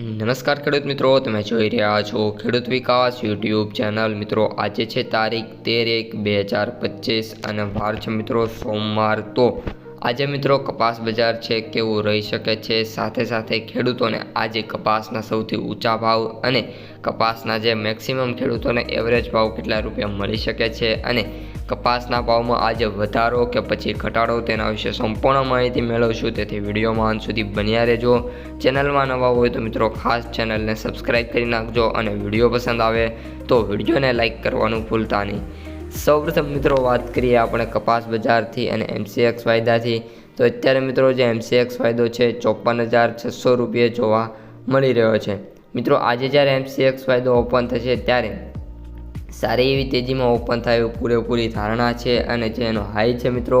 નમસ્કાર ખેડૂત મિત્રો, તમે જોઈ રહ્યા છો ખેડૂત વિકાસ યુટ્યુબ ચેનલ. મિત્રો, આજે છે તારીખ તેર એક બે હજાર પચીસ અને વાર છે મિત્રો સોમવાર તો આજે મિત્રો કપાસ બજાર છે, કેવું રહી શકે છે? સાથે સાથે ખેડૂતોને આજે કપાસના સૌથી ઊંચા ભાવ અને કપાસના જે મેક્સિમમ ખેડૂતોને એવરેજ ભાવ કેટલા રૂપિયા મળી શકે છે અને કપાસના ભાવમાં આજે વધારો કે પછી ઘટાડો તેના વિશે સંપૂર્ણ માહિતી મેળવશું. તેથી વિડીયોમાં અંત સુધી બન્યા રહેજો. ચેનલમાં નવા હોય તો મિત્રો ખાસ ચેનલને સબસ્ક્રાઈબ કરી નાખજો અને વીડિયો પસંદ આવે તો વિડીયોને લાઇક કરવાનું ભૂલતા નહીં. સૌપ્રથમ મિત્રો વાત કરીએ આપણે કપાસ બજારથી અને એમસીએક્સ વાયદાથી. તો અત્યારે મિત્રો જે એમસીએક્સ વાયદો છે ચોપન હજાર છસો રૂપિયે જોવા મળી રહ્યો છે. મિત્રો આજે જ્યારે એમસીએક્સ વાયદો ઓપન થશે ત્યારે સારી એવી તેજીમાં ઓપન થાય એવું પૂરેપૂરી ધારણા છે અને જે એનો હાઈ છે મિત્રો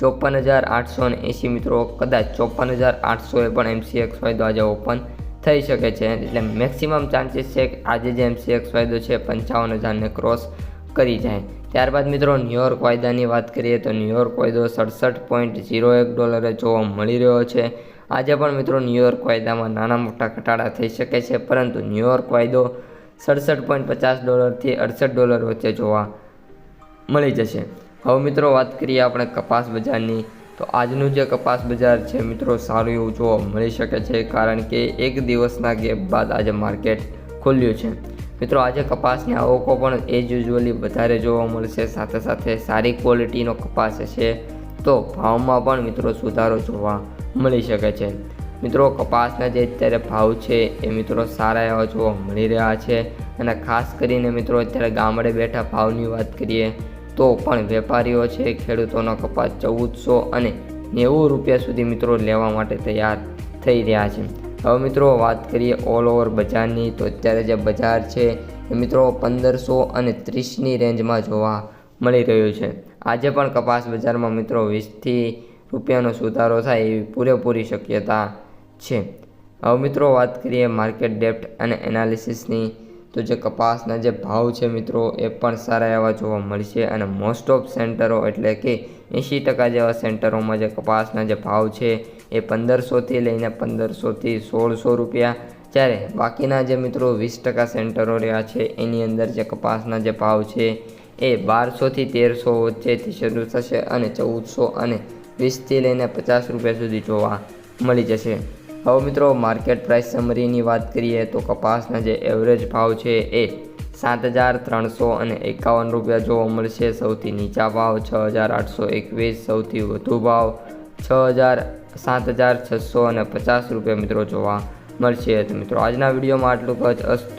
ચોપન હજાર આઠસો ને એંસી મિત્રો, કદાચ ચોપન હજાર આઠસોએ પણ એમસીએક્સ વાયદો આજે ઓપન થઈ શકે છે. એટલે મેક્સિમમ ચાન્સીસ છે કે આજે જે એમસીએક્સ વાયદો છે, પંચાવન હજારને ક્રોસ કરી જાય. ત્યારબાદ મિત્રો ન્યુયોર્ક વાયદાની વાત કરીએ તો ન્યુયોર્ક વાયદો સડસઠ પોઈન્ટ ઝીરો એક ડોલરે જોવા મળી રહ્યો છે. આજે પણ મિત્રો ન્યુયોર્ક વાયદામાં નાના મોટા ઘટાડા થઈ શકે છે, પરંતુ ન્યુયોર્ક વાયદો સડસઠ પોઈન્ટ પચાસ ડોલરથી અડસઠ ડોલર વચ્ચે જોવા મળી જશે. હવે મિત્રો વાત કરીએ આપણે કપાસ બજારની. તો આજનું જે કપાસ બજાર છે મિત્રો, સારું એવું જોવા મળી શકે છે, કારણ કે એક દિવસના ગેપ બાદ આજે માર્કેટ ખુલ્યું છે. મિત્રો, આજે કપાસની આવકો પણ એજ યુઝ્યુઅલી વધારે જોવા મળશે. સાથે સાથે સારી ક્વોલિટીનો કપાસ છે તો ભાવમાં પણ મિત્રો સુધારો જોવા મળી શકે છે. મિત્રો, કપાસના જે અત્યારે ભાવ છે એ મિત્રો સારા એવા જોવા મળી રહ્યા છે. અને ખાસ કરીને મિત્રો, અત્યારે ગામડે બેઠા ભાવની વાત કરીએ તો પણ વેપારીઓ છે, ખેડૂતોનો કપાસ ચૌદસો અને નેવું રૂપિયા સુધી મિત્રો લેવા માટે તૈયાર થઈ રહ્યા છે. હવે મિત્રો વાત કરીએ ઓલ ઓવર બજારની, તો અત્યારે જે બજાર છે એ મિત્રો પંદરસો અને ત્રીસની રેન્જમાં જોવા મળી રહ્યું છે. આજે પણ કપાસ બજારમાં મિત્રો વીસથી રૂપિયાનો સુધારો થાય એવી પૂરેપૂરી શક્યતા છે. હવે મિત્રો વાત કરીએ માર્કેટ ડેપ્ટ અને એનાલિસિસની તો જે કપાસના જે ભાવ છે મિત્રો, એ પણ સારા એવા જોવા મળશે અને મોસ્ટ ઓફ સેન્ટરો એટલે કે એંશી ટકા જેવા સેન્ટરોમાં જે કપાસના જે ભાવ છે, એ પંદરસોથી લઈને પંદરસોથી સોળસો રૂપિયા. જ્યારે બાકીના જે મિત્રો વીસ ટકા સેન્ટરો રહ્યા છે, એની અંદર જે કપાસના જે ભાવ છે, એ બારસોથી તેરસો વચ્ચેથી શરૂ થશે અને ચૌદસો અને વીસથી લઈને પચાસ રૂપિયા સુધી જોવા મળી જશે. હવે મિત્રો માર્કેટ પ્રાઇસ સમરીની વાત કરીએ તો કપાસના જે એવરેજ ભાવ છે એ સાત હજાર ત્રણસો અને એકાવન રૂપિયા જોવા મળશે. સૌથી નીચા ભાવ છ હજાર આઠસો એકવીસ, સૌથી વધુ ભાવ છ હજાર સાત હજાર છસો અને પચાસ રૂપિયા મિત્રો જોવા મળશે. તો મિત્રો, આજના વિડીયોમાં આટલું જ. અસ્તુ